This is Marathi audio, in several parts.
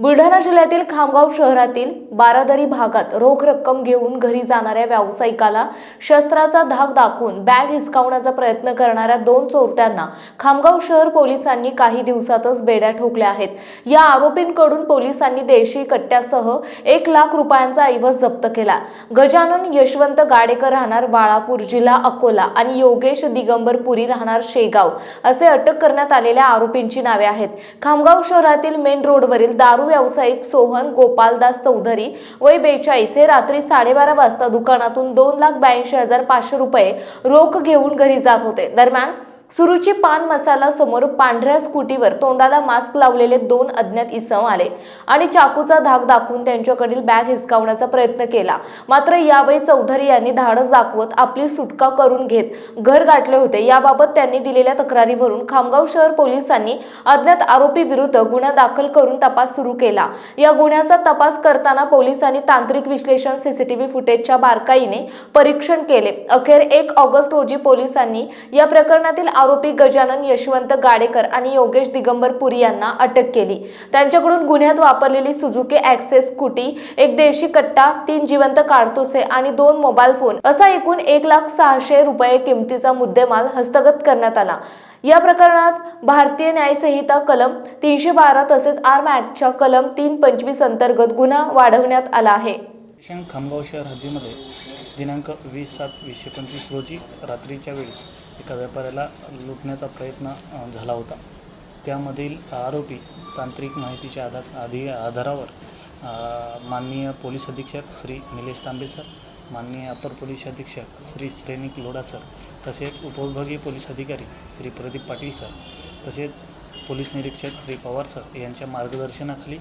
बुलढाणा जिल्ह्यातील खामगाव शहरातील बारादरी भागात रोख रक्कम घेऊन घरी जाणाऱ्या व्यावसायिकाला शस्त्राचा धाक दाखवून बॅग हिसकावण्याचा प्रयत्न करणाऱ्या दोन चोरट्यांना खामगाव शहर पोलिसांनी काही दिवसातच बेड्या ठोकल्या आहेत. या आरोपींकडून पोलिसांनी देशी कट्ट्यासह एक लाख रुपयांचा ऐवज जप्त केला. गजानन यशवंत गाडेकर राहणार बाळापूर जिल्हा अकोला आणि योगेश दिगंबर पुरी राहणार शेगाव असे अटक करण्यात आलेल्या आरोपींची नावे आहेत. खामगाव शहरातील मेन रोडवरील दारू व्यावसायिक सोहन गोपालदास चौधरी वय बेचाळीस हे रात्री साडेबारा वाजता दुकानातून दोन लाख ब्याऐंशी हजार पाचशे रुपये रोख घेऊन घरी जात होते. दरम्यान सुरुची पान मसाला समोर पांढऱ्या स्कूटीवर तोंडाला मास्क लावलेले दोन अज्ञात इसम आले आणि चाकूचा धाक दाखवून त्यांच्याकडील बॅग हिसकावण्याचा प्रयत्न केला. मात्र यावेळी चौधरी यांनी धाडस दाखवत आपली सुटका करून घेत घर गाठले होते. याबाबत त्यांनी दिलेल्या तक्रारीवरून खामगाव शहर पोलिसांनी अज्ञात आरोपी विरुद्ध गुन्हा दाखल करून तपास सुरू केला. या गुन्ह्याचा तपास करताना पोलिसांनी तांत्रिक विश्लेषण सीसीटीव्ही फुटेजच्या बारकाईने परीक्षण केले. अखेर एक ऑगस्ट रोजी पोलिसांनी या प्रकरणातील आरोपी गजानन यशवंत गाडेकर आणि योगेश दिगंबर पुरी यांना अटक केली. त्यांच्याकडून गुन्ह्यात वापरलेली सुझुकी ॲक्सेस स्कूटी एक देशी कट्टा तीन जिवंत काडतुसे आणि दोन मोबाईल फोन असा एकूण एक लाख सहाशे रुपये किमतीचा मुद्देमाल हस्तगत करण्यात आला. या प्रकरणात भारतीय न्यायसंहिता कलम तीनशे बारा तसेच आर्म ॲक्टच्या कलम तीन पंचवीस अंतर्गत गुन्हा वाढवण्यात आला आहे. स्टेशन खामगाव शहर हद्दीमध्ये दिनांक वीस सात वीसशे पंचवीस रोजी रात्रीच्या वेळी एका व्यापाऱ्याला लुटण्याचा प्रयत्न झाला होता. त्यामधील आरोपी तांत्रिक माहितीच्या आधार आधी आधारावर माननीय पोलीस अधीक्षक श्री निलेश तांबे सर माननीय अपर पोलीस अधीक्षक श्री श्रेनिक लोढा सर तसेच उपविभागीय पोलीस अधिकारी श्री प्रदीप पाटील सर तसेच पोलीस निरीक्षक श्री पवार सर यांच्या मार्गदर्शनाखाली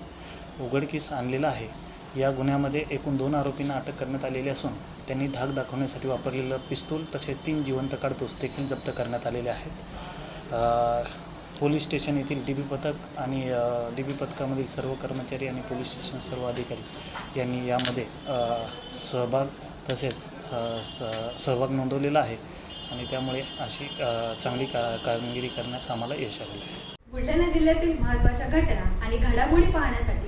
उघडकीस आणलेला आहे. या गुन्ह्यामध्ये एकूण दोन आरोपींना अटक करण्यात आलेली असून त्यांनी धाक दाखवण्यासाठी वापरलेलं पिस्तूल तसेच तीन जिवंत काढतोस देखील जप्त करण्यात आलेले आहेत. पोलीस स्टेशन येथील डी बी पथक आणि डी बी पथकामधील सर्व कर्मचारी आणि पोलीस स्टेशन सर्व अधिकारी यांनी यामध्ये सहभाग तसेच स- सहभाग नोंदवलेला आहे आणि त्यामुळे अशी चांगली का कामगिरी करण्यास आम्हाला यश आले बुलढाणा जिल्ह्यातील महत्त्वाच्या घटना आणि घडामोडी पाहण्यासाठी